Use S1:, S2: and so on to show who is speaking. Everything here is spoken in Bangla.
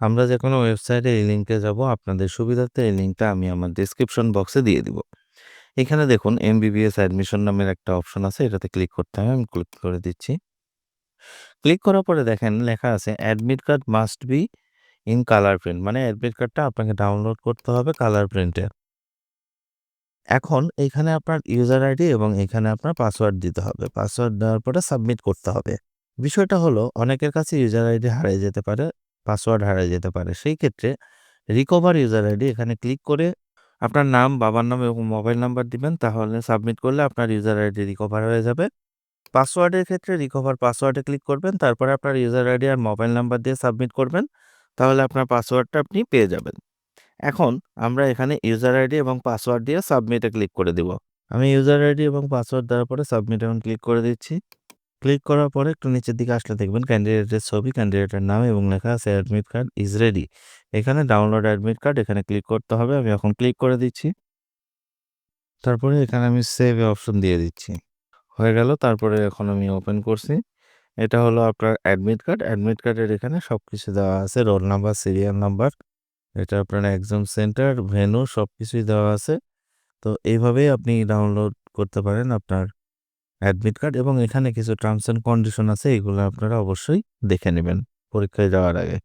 S1: আমরা যে কোনো ওয়েবসাইটে এই লিঙ্কে যাব, আপনাদের সুবিধার্থে এই লিঙ্কটা আমি আমার ডেসক্রিপশন বক্সে দিয়ে দিব। এখানে দেখুন এম এমবিবিএস অ্যাডমিশন নামের একটা অপশন আছে, এটাতে ক্লিক করতে হবে, আমি ক্লিক করে দিচ্ছি। ক্লিক করার পরে দেখেন লেখা আছে admit card must be in colour print মানে অ্যাডমিট কার্ডটা আপনাকে ডাউনলোড করতে হবে কালার প্রিন্টে এখন এখানে আপনার ইউজার আইডি এবং এখানে আপনার পাসওয়ার্ড দিতে হবে। পাসওয়ার্ড দেওয়ার পরে সাবমিট করতে হবে। বিষয়টা হলো, অনেকের কাছে ইউজার আইডি হারিয়ে যেতে পারে পাসওয়ার্ড হারিয়ে যেতে পারে। সেই ক্ষেত্রে রিকভার ইউজার আইডি এখানে ক্লিক করে আপনার নাম, বাবার নাম এবং মোবাইল নাম্বার দিবেন। তাহলে সাবমিট করলে আপনার ইউজার আইডি রিকভার হয়ে যাবে। পাসওয়ার্ডের ক্ষেত্রে রিকভার পাসওয়ার্ডে ক্লিক করবেন। তারপরে আপনার ইউজার আইডি আর মোবাইল নাম্বার দিয়ে সাবমিট করবেন। তাহলে আপনার পাসওয়ার্ডটা আপনি পেয়ে যাবেন। এখন আমরা এখানে ইউজার আইডি এবং পাসওয়ার্ড দিয়ে সাবমিটে ক্লিক করে দিব। আমি ইউজার আইডি এবং পাসওয়ার্ড দেওয়ার পরে সাবমিট এখন ক্লিক করে দিচ্ছি। ক্লিক করার পরে একটু নিচের দিকে আসলে দেখবেন ক্যান্ডিডেটের ছবি ক্যান্ডিডেটের নাম এবং লেখা আছে অ্যাডমিট কার্ড ইজ রেডি এখানে ডাউনলোড অ্যাডমিট কার্ড এখানে ক্লিক করতে হবে। আমি এখন ক্লিক করে দিচ্ছি। তারপরে এখানে আমি সেভ অপশন দিয়ে দিচ্ছি। হয়ে গেল। তারপরে এখন আমি ওপেন করছি। এটা হলো আপনার অ্যাডমিট কার্ড অ্যাডমিট কার্ডের এখানে সব কিছু দেওয়া আছে। রোল নাম্বার সিরিয়াল নাম্বার এটা আপনার এক্সাম সেন্টার ভেন্যু সব কিছুই দেওয়া আছে। তো এইভাবেই আপনি ডাউনলোড করতে পারেন আপনার অ্যাডমিট কার্ড এবং এখানে কিছু টার্মস অ্যান্ড কন্ডিশন আছে, এগুলো আপনারা অবশ্যই দেখে নেবেন পরীক্ষায় যাওয়ার আগে।